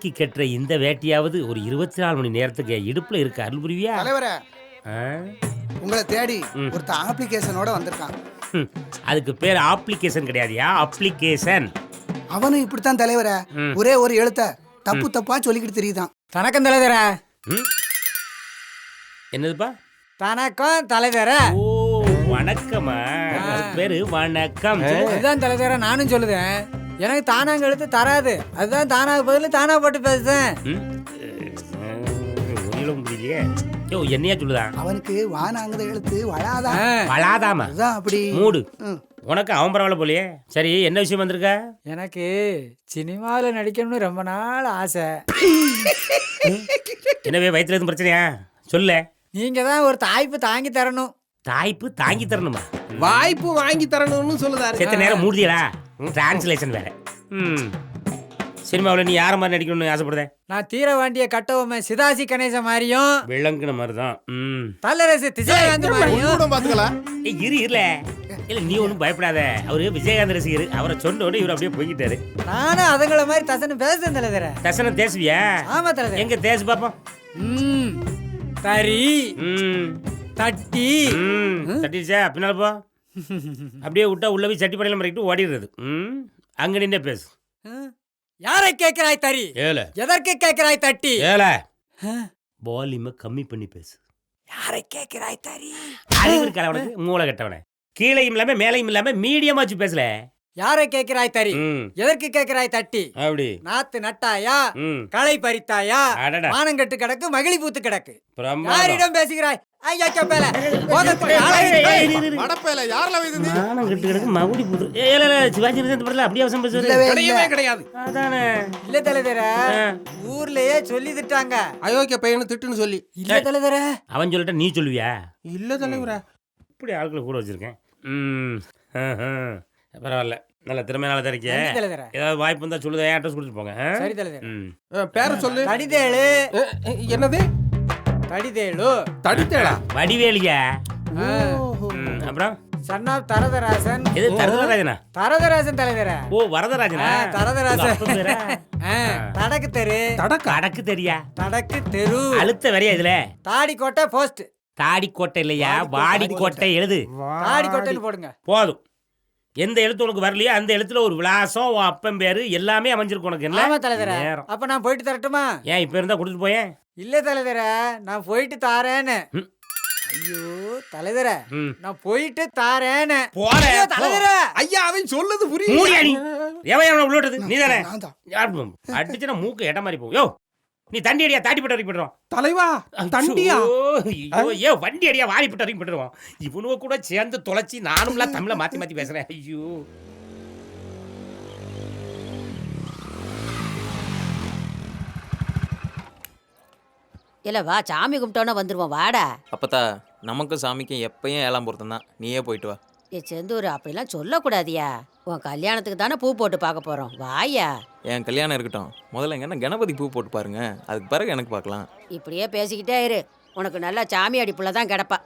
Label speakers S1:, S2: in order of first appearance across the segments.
S1: தூக்கி கட்டுற இந்த வேட்டியாவது ஒரு இருபத்தி நாலு மணி நேரத்துக்கு இடுப்புல இருக்க. அருள் புரிவியா?
S2: தலைவரே? உங்களை தேடி. ஒருத்த ஆப்ளிகேஷனோட வந்திருக்கான்.
S1: ஹம். அதுக்கு பேர் அப்ளிகேஷன் கிடையாதுயா? அப்ளிகேஷன்
S2: அவனும் இப்படித்தான் தலைவரே.
S1: ம்.
S2: ஒரே ஒரு எழுத்த தப்பு தப்பா சொல்லிக்கிட்டு தெரியுதான்.
S3: தனக்கும் தலைவர.
S1: ம்? என்னதுப்பா?
S3: தனக்கும் தலைவர.
S1: ஓ வணக்கமா அதுக்கு பேரு வணக்கம்.
S3: அதுதான் தலைவர நானும் சொல்லுதேன். எனக்கு தானாங்க எழுத்து தராது. அதுதான் தானாக பதில் தானா போட்டு பேசுதேன்
S1: யோ என்னையா சொல்லுதான்
S2: அவனுக்கு வானாங்குத எழுத்து வளாதான்
S3: ஆ,
S1: வளாதாமா?
S2: அதுதான் அப்படி.
S1: மூடு. உனக்கு அவன் பரவாயில்ல போலியே. சரி என்ன விஷயம் வந்திருக்க?
S3: எனக்கு சினிமாவில் நடிக்கணும்னு ரொம்ப நாள் ஆசை.
S1: என்னவே வயித்துல எதுவும் பிரச்சனையா? சொல்ல.
S3: நீங்க தான் ஒரு தாய்ப்பு தாங்கி தரணும்.
S1: தாய்ப்பு தாங்கி தரணுமா?
S4: வாய்ப்பு வாங்கி தரணும்னு சொல்லுதாரு
S1: செத்த நேரம் மூடியடா டிரான்ஸ்லேஷன் வேற. ம். சினிமாவில் நீ யார மாதிரி நடிக்கணும்னு ஆசைப்படுத
S3: நான் தீர வேண்டிய கட்டவுமே சிதாசி கணேச மாதிரியும்
S1: விளங்குன மாதிரி தான் ம்.
S3: தல்லரசு திசைகாந்த் மாதிரியும்.
S4: கூட பாத்துக்கலாம்
S1: ஏய், இரு இருல. இல்ல நீ ஒன்றும் பயப்படாத. அவரு விஜயகாந்த் ரசிகர். அவரை சொன்ன உடனே இவர் அப்படியே போய்கிட்டாரு
S3: நானும் அதுங்கள மாதிரி தசன்னு பேசுறேன் தலைவர
S1: தசனம் தேசுவியா?
S3: ஆமா தலைவர்
S1: எங்க தேசு பாப்போம்?
S3: ம். தறி.
S1: ம்.
S3: தட்டி.
S1: ம். தட்டிச்சா பின்னால போ. அப்படியே விட்டா உள்ள போய் சட்டி படையில மறைக்கிட்டு ஓடிடுறது. ம்? அங்க நின்னே பேசு.
S3: யாரை கேட்கிறாய் தறி?
S1: ஏல
S3: எதற்கு கேட்கிறாய் தட்டி?
S1: ஏல. வால்யூமை கம்மி பண்ணி பேசு.
S3: யாரை கேட்கிறாய் தறி?
S1: அறிவு இருக்கா அவனுக்கு? மூளை கட்டவனே. கீழையும் இல்லாம மேலையும் இல்லாம மீடியமா வச்சு பேசல.
S3: யாரை கேட்கிறாய் தறி?
S1: ம்.
S3: எதற்கு கேட்கிறாய் தட்டி?
S1: அப்படி.
S3: நாத்து நட்டாயா? களை பறித்தாயா? மானங்கட்டு கிடக்கு மகிழி பூத்து கிடக்கு. யாரிடம் பேசுகிறாய்?
S1: மகுடி புது. சிவாஜி படத்துல அப்படியே அவசரம்
S4: கிடையவே கிடையாது.
S1: அதானே.
S3: இல்ல தலைவர. ஊர்லயே சொல்லி திட்டாங்க
S4: அயோக்கிய பையனு திட்டுன்னு சொல்லி.
S3: இல்ல தலைவர.
S1: அவன் சொல்லிட்ட நீ சொல்லுவியா?
S4: இல்ல தலைவரா.
S1: இப்படி ஆட்களை கூட வச்சிருக்கேன். ம். பரவாயில்ல. நல்ல திறமை நல்லா தான் இருக்கே ஏதாவது வாய்ப்பு இருந்தா சொல்லுதா அட்ரஸ் கொடுத்துட்டு போங்க?
S3: சரி தலைவர.
S1: ம்.
S4: பேர சொல்லு. அஹ், என்னது?
S3: தடிதேழு
S4: தடித்தேடா
S1: வடிவேலியா. ம், அப்புறம்?
S3: Son of Tharatharasan.
S1: எது தரதராஜனா?
S3: தரதராசன் தலைவர?
S1: ஓ வரதராஜனா?
S3: ஆ, தரதராஜன்.
S1: உங்க அப்பன் பேரா?
S3: ஆ, தடக்கு தெரு.
S4: தடக்கா?
S1: கணக்கு தெரியா?
S3: தடக்கு தெரு.
S1: அழுத்த வரையா இதுல?
S3: தாடி கோட்டை போஸ்ட்
S1: தாடி கோட்டை இல்லையா? வாடி கோட்டை எழுது.
S3: தாடி கோட்டைன்னு போடுங்க.
S1: போதும். எந்த எழுத்து உனக்கு வரலையோ அந்த எழுத்துல ஒரு விலாசம் உன் அப்பன் பேரு எல்லாமே அமைஞ்சிருக்கு உனக்கு.
S3: ஆமா
S1: என்ன
S3: தலைவர.
S1: நேரம்.
S3: அப்ப நான் போயிட்டு தரட்டுமா?
S1: ஏன் இப்ப இருந்தா கொடுத்துட்டு போயேன்?
S3: இல்ல தலைவர நான் போயிட்டு தாரேன்னு.
S1: ம்.
S3: ஐயோ தலைவர
S1: ம்.
S3: நான் போயிட்டு தாரேன்னு.
S1: போறேன்.
S3: ஐயோ, தலைவர.
S4: ஐயா அவன் சொல்லுது
S1: மூடியா
S4: புரியுது
S1: நீ? எவன் எவனை உள்ளோட்டது நீ தானே.
S2: நான் தான்.
S1: அடிச்சுனா மூக்கு எட்ட மாதிரி போகும். யோ நீ தண்டி அடியா தாட்டி போட்டு போட்டுருவான்
S4: தலைவா தண்டியா?
S1: ஐயோ ஏ வண்டி அடியா வாரி போட்டு போட்டுருவான் இவனுவ கூட சேர்ந்து தொலைச்சி நானும்லாம் தமிழை மாத்தி மாத்தி பேசுறேன். ஐயோ.
S5: இல்ல வா சாமி கும்பிட்டோன்னே வந்துருவோம். வாடா.
S6: அப்பத்தா நமக்கும் சாமிக்கும் எப்பயும் ஏழாம் பொருத்தம் தான் நீயே போயிட்டு வா.
S5: ஏ செந்தூர் அப்படிலாம் சொல்லக்கூடாதியா? உன் கல்யாணத்துக்கு தானே பூ போட்டு பார்க்க போறோம். வாயா.
S6: என் கல்யாணம் இருக்கட்டும். முதல்ல எங்கன்னா கணபதி பூ போட்டு பாருங்க. அதுக்கு பிறகு எனக்கு பார்க்கலாம்.
S5: இப்படியே பேசிக்கிட்டே இரு. உனக்கு நல்லா சாமி அடிப்புல தான் கிடப்பா.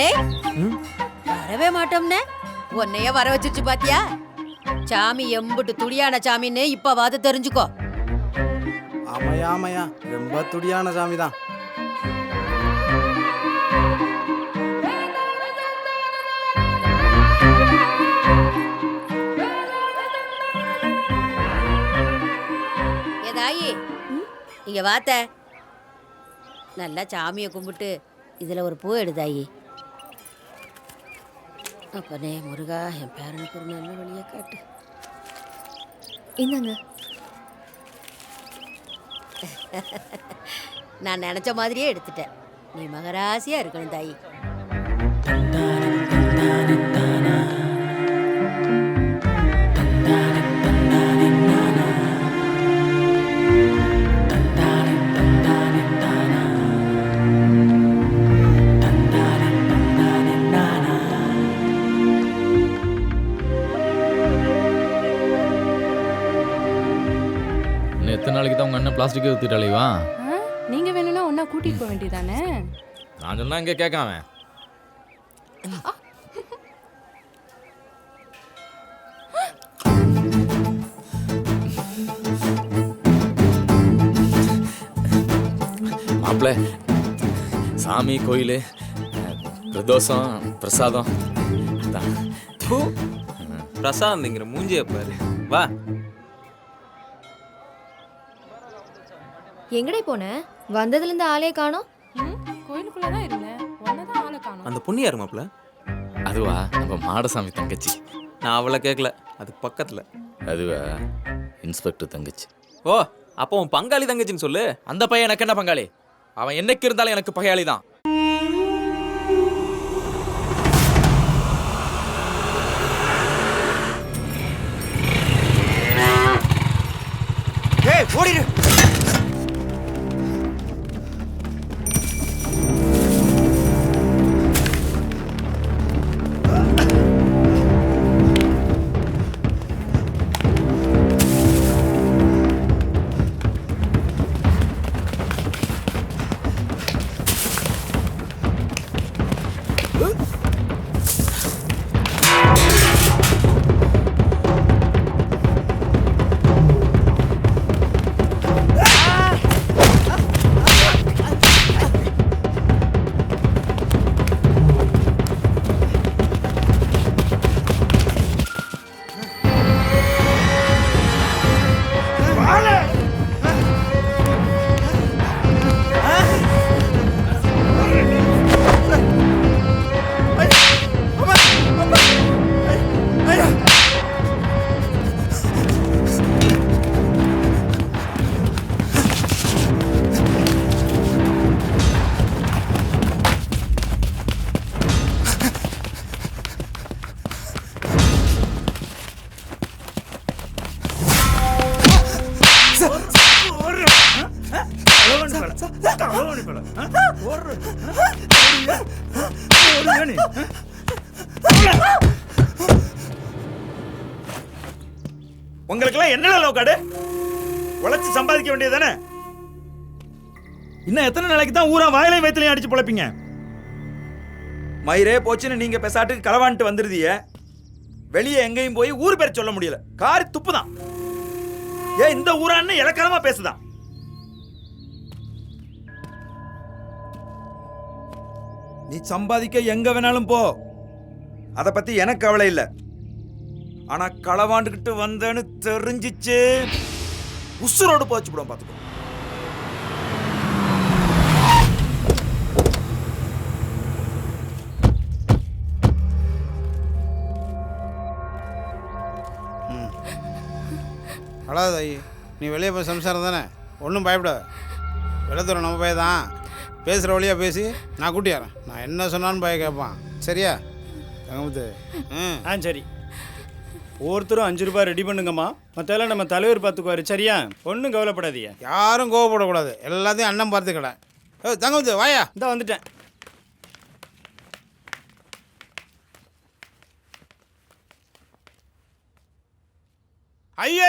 S5: டேய் வரவே மாட்டோம்னே. உன்னைய வர வச்சிருச்சு பாத்தியா? சாமி எம்புட்டு துடியான சாமின்னு இப்பவாது தெரிஞ்சுக்கோ.
S7: ஆமாயா ஆமாயா ரொம்ப துடியான சாமி தான்
S5: ஏதாயி இங்க வாத்த. நல்லா சாமியை கும்பிட்டு இதுல ஒரு பூ எடுதாயி அப்பனே முருகா என் பேரனுக்கு ஒரு நல்ல வழியை காட்டு.
S8: இந்தாங்க
S5: நான் நினைச்ச மாதிரியே எடுத்துட்டேன். நீ மகராசியா இருக்கணும் தாயி.
S9: எத்தனை நாளைக்கு தான் உங்கள் அண்ணன் பிளாஸ்டிக்கை ஊற்றிட்டாலேவா
S8: ஆ, நீங்க வேணும்னா ஒன்னா கூட்டிட்டு போக வேண்டியதானே?
S9: நான் சொன்னா இங்கே கேட்காம மாப்பிள்ள சாமி கோயில் பிரதோஷம் பிரசாதம். அதான்.
S6: பிரசாந்த்ங்கிற மூஞ்சிய பாரு. வா.
S8: எங்கடே போன? வந்ததுல இருந்து ஆளே காணோம்.
S10: கோயிலுக்குள்ள தான் இருந்தேன். ஒன்னதான் ஆளை காணும்.
S6: அந்த பொண்ணு யாரு மாப்ள
S9: அதுவா? நம்ம மாடசாமி தங்கச்சி.
S6: நான் அவளை கேட்கல அது பக்கத்துல.
S9: அதுவா? இன்ஸ்பெக்டர் தங்கச்சி.
S6: ஓ அப்போ உன் பங்காளி தங்கச்சின்னு சொல்லு.
S9: அந்த பையன் எனக்கு என்ன பங்காளி? அவன் என்னைக்கு இருந்தாலும் எனக்கு பகையாளி தான்
S11: உங்களுக்கெல்லாம் என்ன லோக்காடு உழைச்சு சம்பாதிக்க வேண்டியது தானே இன்னும் எத்தனை நாளைக்கு தான் ஊரா வாயிலையும் வயிற்றுலையும் அடிச்சு பொழைப்பீங்க மயிரே போச்சுன்னு நீங்க பெசாட்டுக்கு களவான்ட்டு வந்துருதிய வெளியே எங்கேயும் போய் ஊர் பேர் சொல்ல முடியல காரி துப்பு தான் ஏன் இந்த ஊரான்னு இலக்கணமா பேசுதான் நீ சம்பாதிக்க எங்க வேணாலும் போ. அத பத்தி எனக்கு கவலை இல்லை. ஆனா களவாண்டுகிட்டு வந்தேன்னு தெரிஞ்சிச்சு. உசுரோடு போச்சு விடும் பாத்துக்கோ
S7: அழாத நீ வெளியே போய் சம்சாரம் தானே ஒன்றும் பயப்பட வெள்ளத்தூரம் நம்ம போய் தான். பேசுகிற வழியாக பேசி நான் கூட்டியாரேன் நான் என்ன சொன்னாலும் பய கேட்பான். சரியா? தங்கமுத்து. ம்.
S11: ஆ சரி. ஒவ்வொருத்தரும் அஞ்சு ரூபாய் ரெடி பண்ணுங்கம்மா. மற்றெல்லாம் நம்ம தலைவர் பார்த்துக்குவாரு. சரியா? ஒன்றும் கவலைப்படாதீங்க.
S7: யாரும் கோவப்படக்கூடாது. எல்லாத்தையும் அண்ணன் பார்த்துக்கடா ஏ தங்கமுத்து வாயா.
S11: இந்த வந்துட்டேன். ஐயா